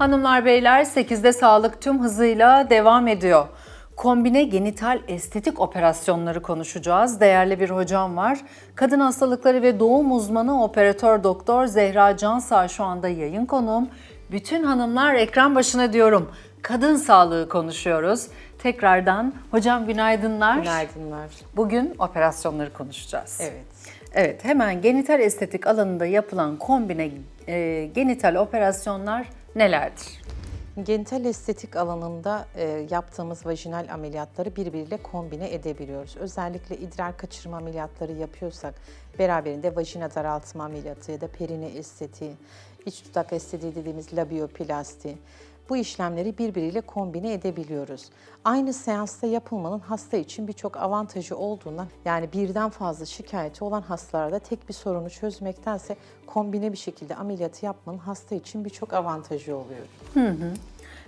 Hanımlar beyler 8'de sağlık tüm hızıyla devam ediyor. Kombine genital estetik operasyonları konuşacağız. Değerli bir hocam var. Kadın hastalıkları ve doğum uzmanı operatör doktor Zehra Cansağ şu anda yayın konuğum. Bütün hanımlar ekran başına diyorum. Kadın sağlığı konuşuyoruz. Tekrardan hocam günaydınlar. Günaydınlar. Bugün operasyonları konuşacağız. Evet. Evet, hemen genital estetik alanında yapılan kombine e, genital operasyonlar nelerdir? Genital estetik alanında e, yaptığımız vajinal ameliyatları birbiriyle kombine edebiliyoruz. Özellikle idrar kaçırma ameliyatları yapıyorsak beraberinde vajina daraltma ameliyatı ya da perine estetiği, iç dudak estetiği dediğimiz labioplasti, bu işlemleri birbiriyle kombine edebiliyoruz. Aynı seansta yapılmanın hasta için birçok avantajı olduğundan yani birden fazla şikayeti olan hastalarda tek bir sorunu çözmektense kombine bir şekilde ameliyatı yapmanın hasta için birçok avantajı oluyor.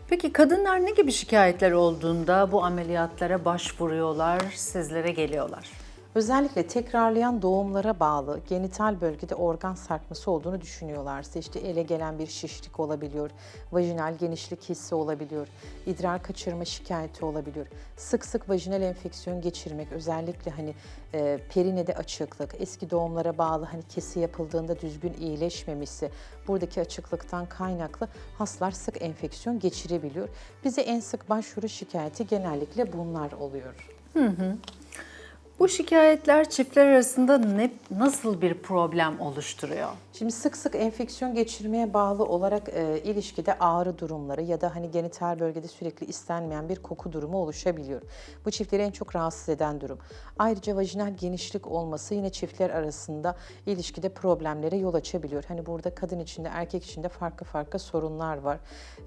Peki kadınlar ne gibi şikayetler olduğunda bu ameliyatlara başvuruyorlar, sizlere geliyorlar? Özellikle tekrarlayan doğumlara bağlı genital bölgede organ sarkması olduğunu düşünüyorlarsa işte ele gelen bir şişlik olabiliyor, vajinal genişlik hissi olabiliyor, idrar kaçırma şikayeti olabiliyor. Sık sık vajinal enfeksiyon geçirmek özellikle hani e, perinede açıklık, eski doğumlara bağlı hani kesi yapıldığında düzgün iyileşmemişse buradaki açıklıktan kaynaklı hastalar sık enfeksiyon geçirebiliyor. Bize en sık başvuru şikayeti genellikle bunlar oluyor. Bu şikayetler çiftler arasında ne, nasıl bir problem oluşturuyor? Şimdi sık sık enfeksiyon geçirmeye bağlı olarak e, ilişkide ağrı durumları ya da hani genital bölgede sürekli istenmeyen bir koku durumu oluşabiliyor. Bu çiftleri en çok rahatsız eden durum. Ayrıca vajinal genişlik olması yine çiftler arasında ilişkide problemlere yol açabiliyor. Hani burada kadın içinde erkek içinde farklı farklı sorunlar var.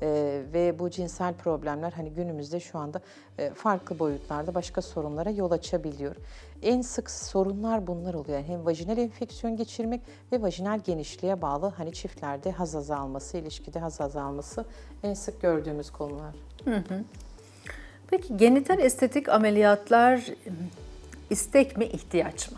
E, ve bu cinsel problemler hani günümüzde şu anda e, farklı boyutlarda başka sorunlara yol açabiliyor. En sık sorunlar bunlar oluyor. Yani hem vajinal enfeksiyon geçirmek ve vajinal genişliğe bağlı hani çiftlerde haz azalması, ilişkide haz azalması en sık gördüğümüz konular. Peki genital estetik ameliyatlar istek mi, ihtiyaç mı?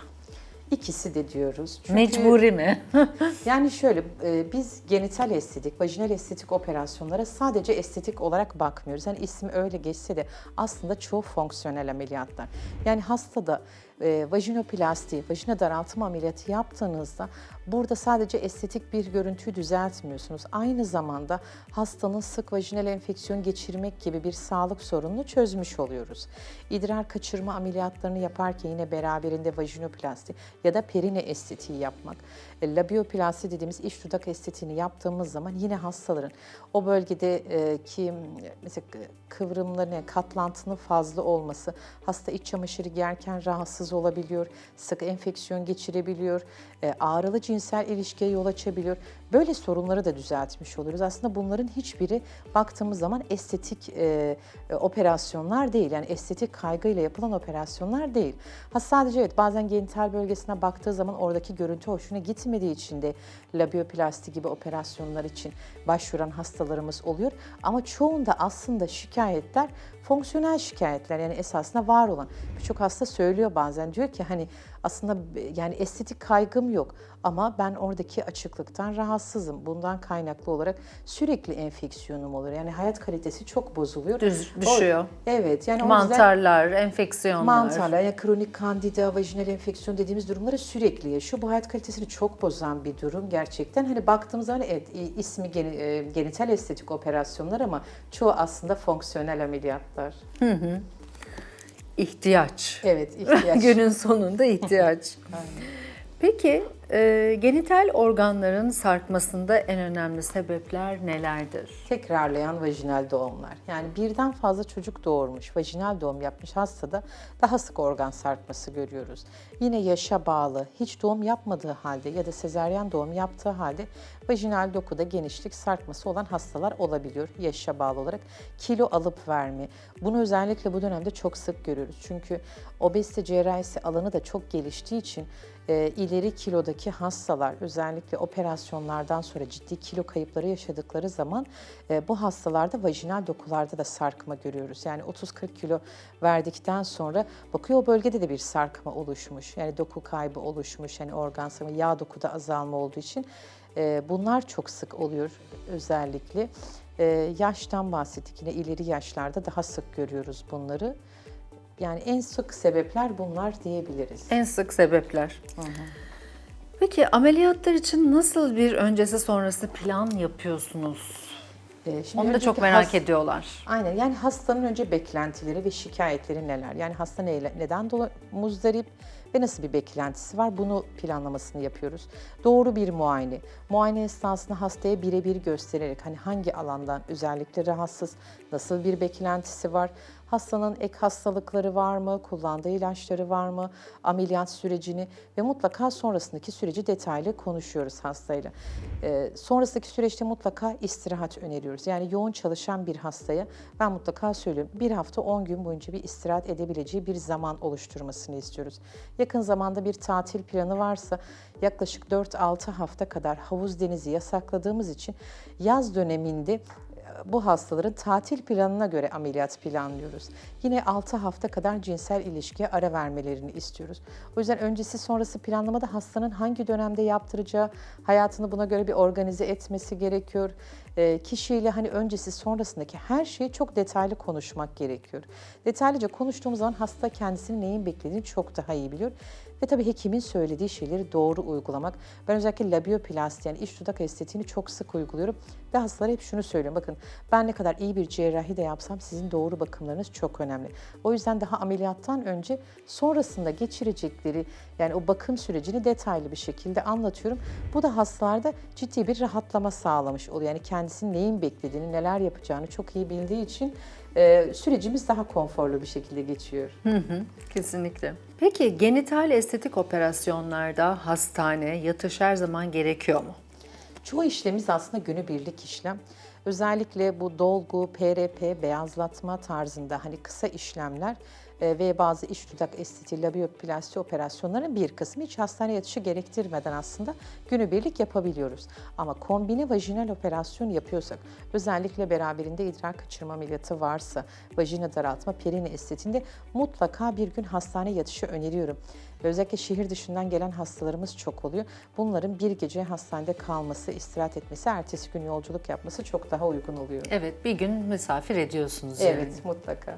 İkisi de diyoruz. Çünkü Mecburi mi? Yani şöyle e, biz genital estetik, vajinal estetik operasyonlara sadece estetik olarak bakmıyoruz. Yani ismi öyle geçse de aslında çoğu fonksiyonel ameliyatlar. Yani hastada e, vajinoplasti, vajina daraltma ameliyatı yaptığınızda burada sadece estetik bir görüntüyü düzeltmiyorsunuz. Aynı zamanda hastanın sık vajinal enfeksiyon geçirmek gibi bir sağlık sorununu çözmüş oluyoruz. İdrar kaçırma ameliyatlarını yaparken yine beraberinde vajinoplasti ya da perine estetiği yapmak. E, Labioplasti dediğimiz iç dudak estetiğini yaptığımız zaman yine hastaların o bölgedeki mesela kıvrımların, yani katlantının fazla olması, hasta iç çamaşırı giyerken rahatsız olabiliyor, sık enfeksiyon geçirebiliyor, e, ağrılı cinsel ilişkiye yol açabiliyor. Böyle sorunları da düzeltmiş oluyoruz. Aslında bunların hiçbiri baktığımız zaman estetik e, e, operasyonlar değil. Yani estetik kaygıyla yapılan operasyonlar değil. Ha sadece evet bazen genital bölgesine baktığı zaman oradaki görüntü hoşuna gitmediği için de labioplasti gibi operasyonlar için başvuran hastalarımız oluyor. Ama çoğunda aslında şikayetler fonksiyonel şikayetler yani esasında var olan. Birçok hasta söylüyor bazen diyor ki hani aslında yani estetik kaygım yok ama ben oradaki açıklıktan rahatsızım. Bundan kaynaklı olarak sürekli enfeksiyonum olur. Yani hayat kalitesi çok bozuluyor. Düz- O- düşüyor. evet yani o yüzden Mantarlar, enfeksiyonlar. mantarlar, yani kronik kandida, vajinal enfeksiyon dediğimiz durumları sürekli yaşıyor. Bu hayat kalitesini çok bozan bir durum gerçekten. Hani baktığımız zaman evet ismi e, genital estetik operasyonlar ama çoğu aslında fonksiyonel ameliyatlar. İhtiyaç. Evet, ihtiyaç. Günün sonunda ihtiyaç. Peki e, genital organların sarkmasında en önemli sebepler nelerdir? Tekrarlayan vajinal doğumlar. Yani birden fazla çocuk doğurmuş, vajinal doğum yapmış hastada daha sık organ sarkması görüyoruz. Yine yaşa bağlı, hiç doğum yapmadığı halde ya da sezaryen doğum yaptığı halde vajinal dokuda genişlik sarkması olan hastalar olabiliyor yaşa bağlı olarak. Kilo alıp verme. Bunu özellikle bu dönemde çok sık görüyoruz. Çünkü obezite cerrahisi alanı da çok geliştiği için e, ileri kilodaki hastalar özellikle operasyonlardan sonra ciddi kilo kayıpları yaşadıkları zaman e, bu hastalarda vajinal dokularda da sarkma görüyoruz. Yani 30-40 kilo verdikten sonra bakıyor o bölgede de bir sarkma oluşmuş. Yani doku kaybı oluşmuş. Yani organ sarkma, yağ dokuda azalma olduğu için E, bunlar çok sık oluyor özellikle. E, yaştan bahsettik yine ileri yaşlarda daha sık görüyoruz bunları. Yani en sık sebepler bunlar diyebiliriz. En sık sebepler. Peki ameliyatlar için nasıl bir öncesi sonrası plan yapıyorsunuz? E, şimdi Onu da çok merak ediyorlar. Aynen yani hastanın önce beklentileri ve şikayetleri neler? Yani hasta neyle, neden dolayı muzdarip ve nasıl bir beklentisi var? Bunu planlamasını yapıyoruz. Doğru bir muayene. Muayene esnasında hastaya birebir göstererek hani hangi alandan özellikle rahatsız, nasıl bir beklentisi var? Hastanın ek hastalıkları var mı? Kullandığı ilaçları var mı? Ameliyat sürecini ve mutlaka sonrasındaki süreci detaylı konuşuyoruz hastayla. Ee, sonrasındaki süreçte mutlaka istirahat öneriyoruz. Yani yoğun çalışan bir hastaya ben mutlaka söylüyorum bir hafta 10 gün boyunca bir istirahat edebileceği bir zaman oluşturmasını istiyoruz. Yakın zamanda bir tatil planı varsa yaklaşık 4-6 hafta kadar havuz denizi yasakladığımız için yaz döneminde bu hastaların tatil planına göre ameliyat planlıyoruz. Yine 6 hafta kadar cinsel ilişkiye ara vermelerini istiyoruz. O yüzden öncesi sonrası planlamada hastanın hangi dönemde yaptıracağı, hayatını buna göre bir organize etmesi gerekiyor. Ee, kişiyle hani öncesi sonrasındaki her şeyi çok detaylı konuşmak gerekiyor. Detaylıca konuştuğumuz zaman hasta kendisinin neyin beklediğini çok daha iyi biliyor. Ve tabii hekimin söylediği şeyleri doğru uygulamak. Ben özellikle labioplasti yani iç dudak estetiğini çok sık uyguluyorum. Ve hastalara hep şunu söylüyorum. Bakın ben ne kadar iyi bir cerrahi de yapsam sizin doğru bakımlarınız çok önemli. O yüzden daha ameliyattan önce sonrasında geçirecekleri yani o bakım sürecini detaylı bir şekilde anlatıyorum. Bu da hastalarda ciddi bir rahatlama sağlamış oluyor. Yani kendisinin neyin beklediğini, neler yapacağını çok iyi bildiği için e, sürecimiz daha konforlu bir şekilde geçiyor. Kesinlikle. Peki genital estetik operasyonlarda hastane, yatış her zaman gerekiyor mu? Çoğu işlemimiz aslında günübirlik işlem. Özellikle bu dolgu, PRP, beyazlatma tarzında hani kısa işlemler ve bazı iç dudak estetiği, labioplasti operasyonların bir kısmı hiç hastane yatışı gerektirmeden aslında günübirlik yapabiliyoruz. Ama kombine vajinal operasyon yapıyorsak, özellikle beraberinde idrar kaçırma ameliyatı varsa, vajina daraltma, perine estetiğinde mutlaka bir gün hastane yatışı öneriyorum. Özellikle şehir dışından gelen hastalarımız çok oluyor. Bunların bir gece hastanede kalması, istirahat etmesi, ertesi gün yolculuk yapması çok daha uygun oluyor. Evet, bir gün misafir ediyorsunuz yani. Evet, mutlaka.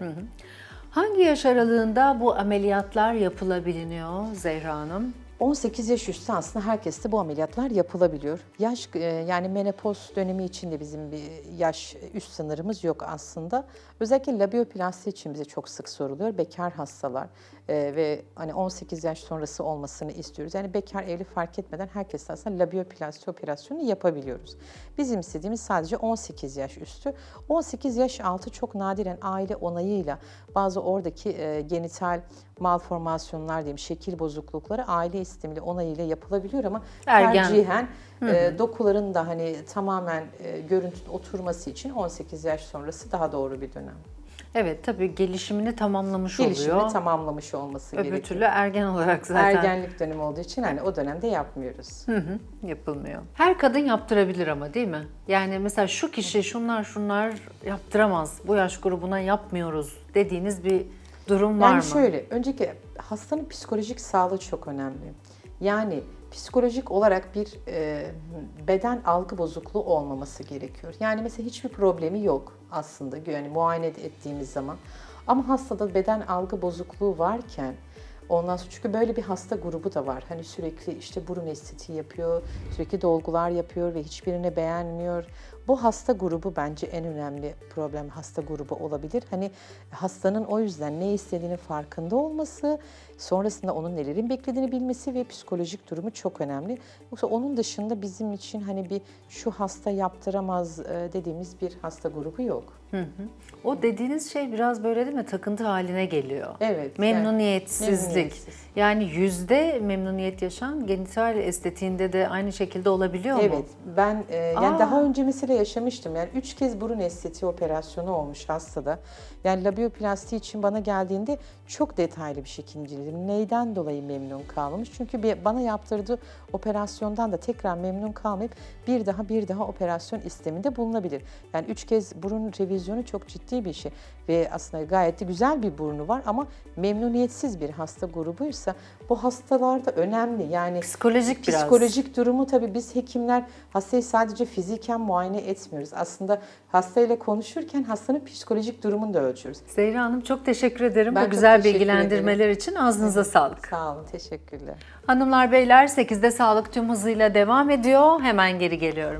Hangi yaş aralığında bu ameliyatlar yapılabiliyor Zehra Hanım? 18 yaş üstü aslında herkeste bu ameliyatlar yapılabiliyor. Yaş e, yani menopoz dönemi için de bizim bir yaş üst sınırımız yok aslında. Özellikle labioplasti için bize çok sık soruluyor. Bekar hastalar e, ve hani 18 yaş sonrası olmasını istiyoruz. Yani bekar evli fark etmeden herkes aslında labioplasti operasyonu yapabiliyoruz. Bizim istediğimiz sadece 18 yaş üstü. 18 yaş altı çok nadiren aile onayıyla bazı oradaki e, genital malformasyonlar diyeyim, şekil bozuklukları aile istemiyle onayıyla yapılabiliyor ama Ergen. tercihen e, dokuların da hani tamamen e, görüntü oturması için 18 yaş sonrası daha doğru bir dönem. Evet, tabii gelişimini tamamlamış Gelişimini oluyor. tamamlamış olması Öbür gerekiyor. türlü ergen olarak zaten Ergenlik dönemi olduğu için hani o dönemde yapmıyoruz. Hı hı, yapılmıyor. Her kadın yaptırabilir ama değil mi? Yani mesela şu kişi şunlar şunlar yaptıramaz. Bu yaş grubuna yapmıyoruz dediğiniz bir durum var Yani mı? şöyle, önceki hastanın psikolojik sağlığı çok önemli. Yani psikolojik olarak bir e, beden algı bozukluğu olmaması gerekiyor. Yani mesela hiçbir problemi yok aslında yani muayene ettiğimiz zaman. Ama hastada beden algı bozukluğu varken Ondan sonra çünkü böyle bir hasta grubu da var. Hani sürekli işte burun estetiği yapıyor, sürekli dolgular yapıyor ve hiçbirini beğenmiyor. Bu hasta grubu bence en önemli problem hasta grubu olabilir. Hani hastanın o yüzden ne istediğini farkında olması, sonrasında onun nelerin beklediğini bilmesi ve psikolojik durumu çok önemli. Yoksa onun dışında bizim için hani bir şu hasta yaptıramaz e, dediğimiz bir hasta grubu yok. O dediğiniz şey biraz böyle değil mi? Takıntı haline geliyor. Evet, yani Memnuniyetsizlik. memnuniyetsiz. Yani yüzde memnuniyet yaşayan genital estetiğinde de aynı şekilde olabiliyor mu? Evet, ben e, yani Aa. daha önce mesela yaşamıştım. Yani üç kez burun estetiği operasyonu olmuş hastada. Yani labioplasti için bana geldiğinde çok detaylı bir şekilde inceledim. Neyden dolayı memnun kalmamış? Çünkü bir, bana yaptırdığı operasyondan da tekrar memnun kalmayıp bir daha bir daha operasyon isteminde bulunabilir. Yani üç kez burun revizyonu çok ciddi bir şey. Ve aslında gayet de güzel bir burnu var ama memnuniyetsiz bir hasta grubuysa bu hastalarda önemli. Yani Psikolojik biraz. Psikolojik durumu tabii biz hekimler hastayı sadece fiziken muayene etmiyoruz. Aslında hastayla konuşurken hastanın psikolojik durumunu da ölçüyoruz. Zehra Hanım çok teşekkür ederim Ben bu güzel bilgilendirmeler için. Ağzınıza sağlık. Sağ olun, teşekkürler. Hanımlar beyler 8'de sağlık tüm hızıyla devam ediyor. Hemen geri geliyorum.